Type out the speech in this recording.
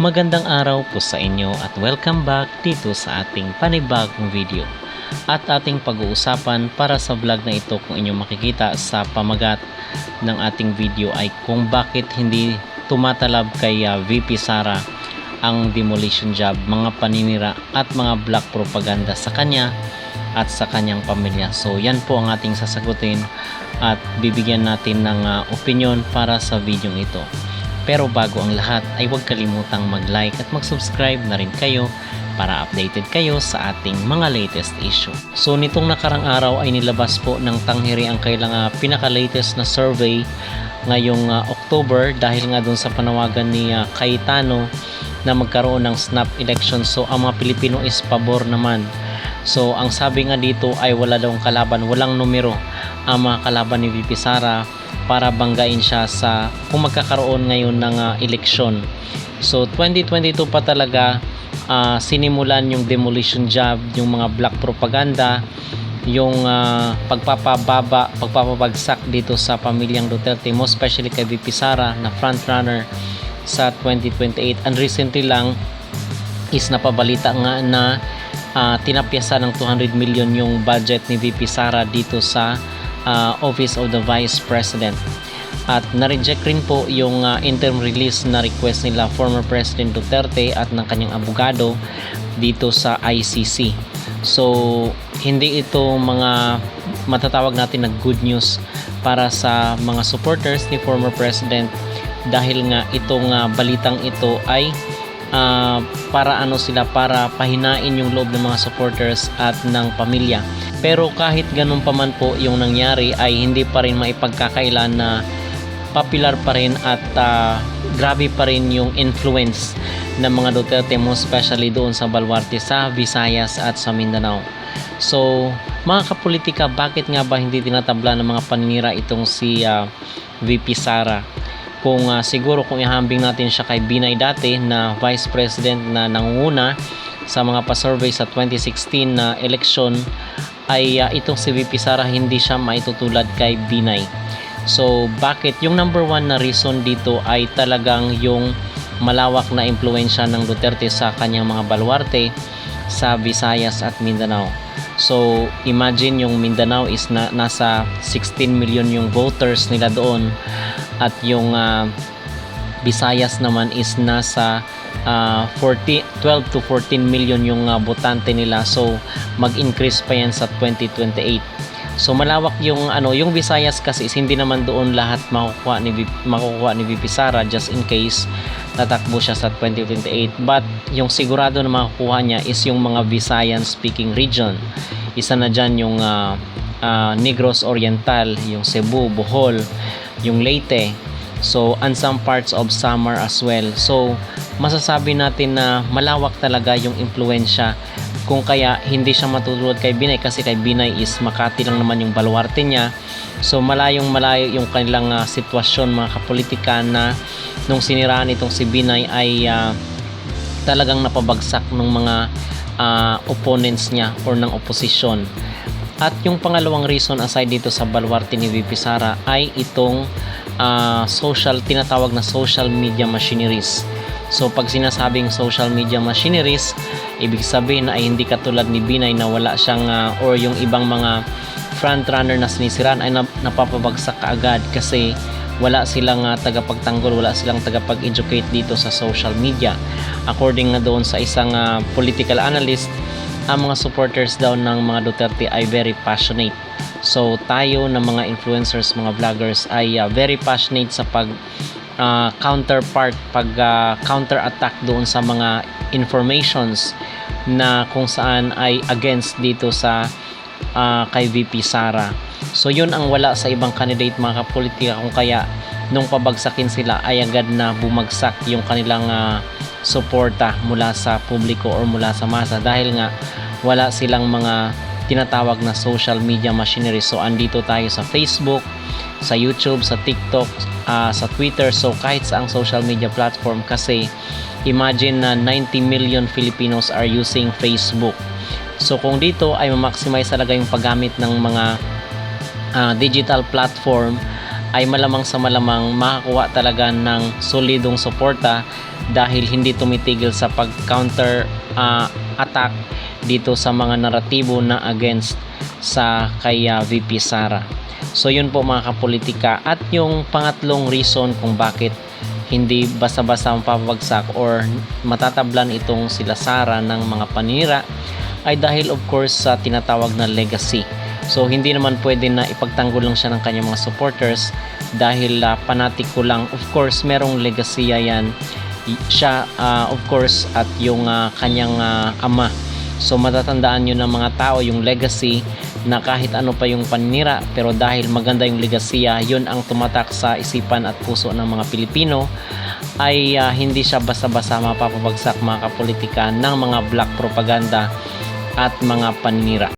Magandang araw po sa inyo at welcome back dito sa ating panibagong video. At ating pag-uusapan para sa vlog na ito kung inyong makikita sa pamagat ng ating video ay kung bakit hindi tumatalab kay ah, VP Sara ang demolition job, mga paninira at mga black propaganda sa kanya at sa kanyang pamilya. So yan po ang ating sasagutin at bibigyan natin ng ah, opinion para sa video ito. Pero bago ang lahat ay huwag kalimutang mag-like at mag-subscribe na rin kayo para updated kayo sa ating mga latest issue. So nitong nakarang araw ay nilabas po ng tanghiri ang kailang ah, pinaka-latest na survey ngayong ah, October dahil nga doon sa panawagan ni ah, Cayetano na magkaroon ng snap election. So ang mga Pilipino is pabor naman. So ang sabi nga dito ay wala daw kalaban, walang numero ang mga kalaban ni VP Sara para banggain siya sa kung magkakaroon ngayon ng ah, eleksyon. So 2022 pa talaga ah, sinimulan yung demolition job, yung mga black propaganda, yung ah, pagpapababa, pagpapabagsak dito sa pamilyang Duterte, most especially kay VP Sara na frontrunner sa 2028. And recently lang is napabalita nga na ah, tinapyasan ng 200 million yung budget ni VP Sara dito sa ah, Office of the Vice President. At na-reject rin po yung ah, interim release na request nila former President Duterte at ng kanyang abogado dito sa ICC. So, hindi ito mga matatawag natin na good news para sa mga supporters ni former President dahil nga itong ah, balitang ito ay ah, para ano sila para pahinain yung loob ng mga supporters at ng pamilya. Pero kahit ganun pa man po yung nangyari ay hindi pa rin maipagkakailan na popular pa rin at ah, grabe pa rin yung influence ng mga Duterte mo especially doon sa Baluarte sa Visayas at sa Mindanao. So, mga kapolitika, bakit nga ba hindi tinatabla ng mga paninira itong si ah, VP Sara? Kung ah, siguro kung ihambing natin siya kay Binay dati na Vice President na nangunguna sa mga pa-survey sa 2016 na election ay ah, itong si VP Sara hindi siya maitutulad kay Binay. So, bakit? Yung number one na reason dito ay talagang yung malawak na impluensya ng Duterte sa kanyang mga baluarte sa Visayas at Mindanao. So, imagine yung Mindanao is na, nasa 16 million yung voters nila doon at yung ah, Visayas naman is nasa ah, 40, 12 to 14 million yung ah, botante nila. So, mag-increase pa yan sa 2028. So malawak yung ano, yung Visayas kasi is hindi naman doon lahat makukuha ni makukuha ni VP Sara just in case tatakbo siya sa 2028. But yung sigurado na makukuha niya is yung mga Visayan speaking region. Isa na diyan yung ah, ah, Negros Oriental, yung Cebu, Bohol, yung Leyte. So and some parts of Samar as well. So masasabi natin na malawak talaga yung impluensya kung kaya hindi siya matutulad kay Binay kasi kay Binay is Makati lang naman yung baluarte niya so malayong malayo yung kanilang ah, sitwasyon mga kapolitika na nung siniraan itong si Binay ay ah, talagang napabagsak ng mga ah, opponents niya or ng opposition at yung pangalawang reason aside dito sa baluarte ni VP Sara ay itong ah, social tinatawag na social media machineries So pag sinasabing social media machineries, ibig sabihin ay hindi katulad ni Binay na wala siyang ah, or yung ibang mga front runner na sinisiran ay nap- napapabagsak kaagad kasi wala silang ah, tagapagtanggol, wala silang tagapag-educate dito sa social media. According na doon sa isang ah, political analyst, ang mga supporters daw ng mga Duterte ay very passionate. So tayo na mga influencers, mga vloggers ay ah, very passionate sa pag uh, counterpart pag uh, counter-attack doon sa mga informations na kung saan ay against dito sa uh, kay VP Sara. So yun ang wala sa ibang candidate mga kapolitika kung kaya nung pabagsakin sila ay agad na bumagsak yung kanilang uh, suporta mula sa publiko or mula sa masa dahil nga wala silang mga tinatawag na social media machinery. So andito tayo sa Facebook, sa YouTube, sa TikTok, ah, sa Twitter. So kahit sa ang social media platform kasi imagine na 90 million Filipinos are using Facebook. So kung dito ay ma-maximize talaga yung paggamit ng mga ah, digital platform ay malamang sa malamang makakuha talaga ng solidong suporta dahil hindi tumitigil sa pag-counter ah, attack dito sa mga naratibo na against sa kay ah, VP Sara. So yun po mga kapolitika at yung pangatlong reason kung bakit hindi basta-basta mapapagsak or matatablan itong sila Sara ng mga panira ay dahil of course sa tinatawag na legacy. So hindi naman pwede na ipagtanggol lang siya ng kanyang mga supporters dahil uh, panatiko lang. Of course, merong legacy yan. Siya ah, of course at yung ah, kanyang ah, ama. So matatandaan nyo ng mga tao yung legacy na kahit ano pa yung panira pero dahil maganda yung legasiya, yun ang tumatak sa isipan at puso ng mga Pilipino ay ah, hindi siya basta-basta mapapabagsak mga kapolitika ng mga black propaganda at mga panira.